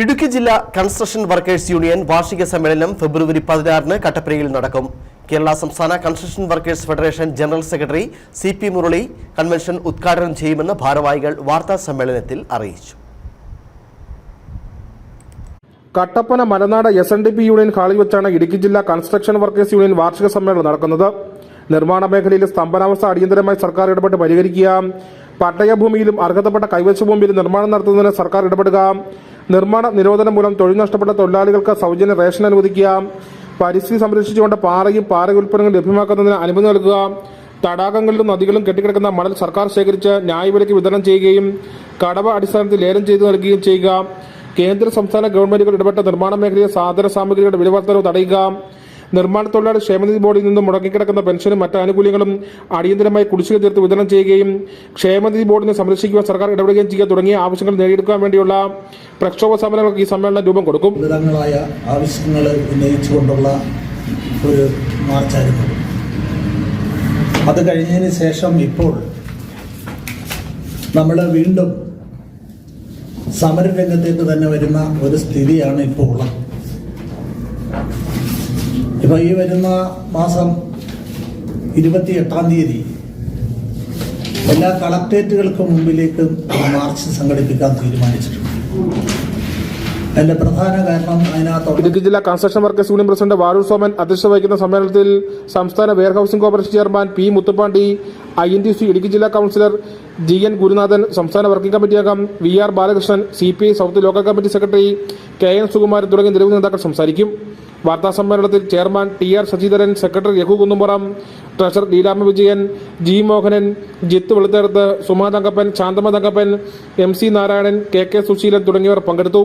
ഇടുക്കി ജില്ലാ construction workers union വാർഷിക സമ്മേളനം ഫെബ്രുവരി പതിനാറിന് കട്ടപ്പനയിൽ നടക്കും. കേരള സംസ്ഥാന construction workers federation general secretary C P Murali convention ഉദ്ഘാടനം ചെയ്യുമെന്ന് ഭാരവാഹികൾ വാർത്താ സമ്മേളനത്തിൽ അറിയിച്ചു. Kattappana Malanad S N D P union ഹാളിൽ വെച്ചാണ് ഇടുക്കി ജില്ലാ കൺസ്ട്രക്ഷൻ വർക്കേഴ്സ് യൂണിയൻ വാർഷിക സമ്മേളനം നടക്കുന്നത്. നിർമ്മാണ മേഖലയിലെ സ്തംഭനാവസ്ഥ അടിയന്തരമായി സർക്കാർ ഇടപെട്ട് പരിഹരിക്കുക. പട്ടയഭൂമിയിലും അർഹതപ്പെട്ട കൈവശ ഭൂമിയിലും നിർമ്മാണം നടത്തുന്നതിന് സർക്കാർ ഇടപെടുക. നിർമ്മാണ നിരോധനം മൂലം തൊഴിൽ നഷ്ടപ്പെട്ട തൊഴിലാളികൾക്ക് സൗജന്യ റേഷൻ അനുവദിക്കുക. പരിസ്ഥിതി സംരക്ഷിച്ചുകൊണ്ട് പാറയും പാറ ഉൽപ്പന്നങ്ങൾ ലഭ്യമാക്കുന്നതിന് അനുമതി നൽകുക. തടാകങ്ങളിലും നദികളും കെട്ടിക്കിടക്കുന്ന മണൽ സർക്കാർ ശേഖരിച്ച് ന്യായവിലയ്ക്ക് വിതരണം ചെയ്യുകയും കടവ അടിസ്ഥാനത്തിൽ ലേലം ചെയ്തു നൽകുകയും ചെയ്യുക. കേന്ദ്ര സംസ്ഥാന ഗവൺമെന്റുകൾ ഇടപെട്ട നിർമ്മാണ മേഖലയിൽ സാധന സാമഗ്രികളുടെ വിലവർത്തനവ് തടയുക. നിർമ്മാണ തൊഴിലാളി ക്ഷേമനിധി ബോർഡിൽ നിന്നും മുടങ്ങിക്കിടക്കുന്ന പെൻഷനും മറ്റ് ആനുകൂല്യങ്ങളും അടിയന്തരമായി കുടിശ്ശിക തീർത്ത് വിതരണം ചെയ്യുകയും ക്ഷേമനിധി ബോർഡിനെ സംരക്ഷിക്കുവാൻ സർക്കാർ ഇടപെടുകയും ചെയ്യുക തുടങ്ങിയ ആവശ്യങ്ങൾ നേടിയെടുക്കാൻ വേണ്ടിയുള്ള പ്രക്ഷോഭ സമരങ്ങൾക്ക് ഈ സമ്മേളനം രൂപം കൊടുക്കും. ആവശ്യങ്ങൾ ഉന്നയിച്ചുകൊണ്ടുള്ള ഒരു മാർച്ചായിരുന്നു അത് കഴിഞ്ഞതിന് ശേഷം ഇപ്പോൾ നമ്മൾ വീണ്ടും സമരരംഗത്തേക്ക് തന്നെ വരുന്ന ഒരു സ്ഥിതിയാണ് ഇപ്പോൾ ഉള്ളത്. ഇപ്പൊ ഈ വരുന്ന മാസം ഇരുപത്തി എട്ടാം തീയതി എല്ലാ കളക്ട്രേറ്റുകൾക്കും മുമ്പിലേക്കും മാർച്ച് സംഘടിപ്പിക്കാൻ തീരുമാനിച്ചിട്ടുണ്ട്. പ്രധാന കാരണം ഇടുക്കി ജില്ലാ construction workers union president Varoor Soman അധ്യക്ഷത വഹിക്കുന്ന സമ്മേളനത്തിൽ സംസ്ഥാന warehousing corporation chairman P Muthupandi I N T C Idukki ജില്ലാ കൌൺസിലർ ജി എൻ ഗുരുനാഥൻ സംസ്ഥാന വർക്കിംഗ് കമ്മിറ്റി അംഗം V R Balakrishnan C P I south local committee secretary K N Sukumaran തുടങ്ങിയ നിരവധി നേതാക്കൾ സംസാരിക്കും. വാർത്താ സമ്മേളനത്തിൽ chairman T R Sasidharan secretary Raghu Kunnumpuram treasurer Leelamma Vijayan G Mohanan Jith Velutherth Suma Thankappan Santhamma Thankappan M C Narayanan K K Susheelan തുടങ്ങിയവർ പങ്കെടുത്തു.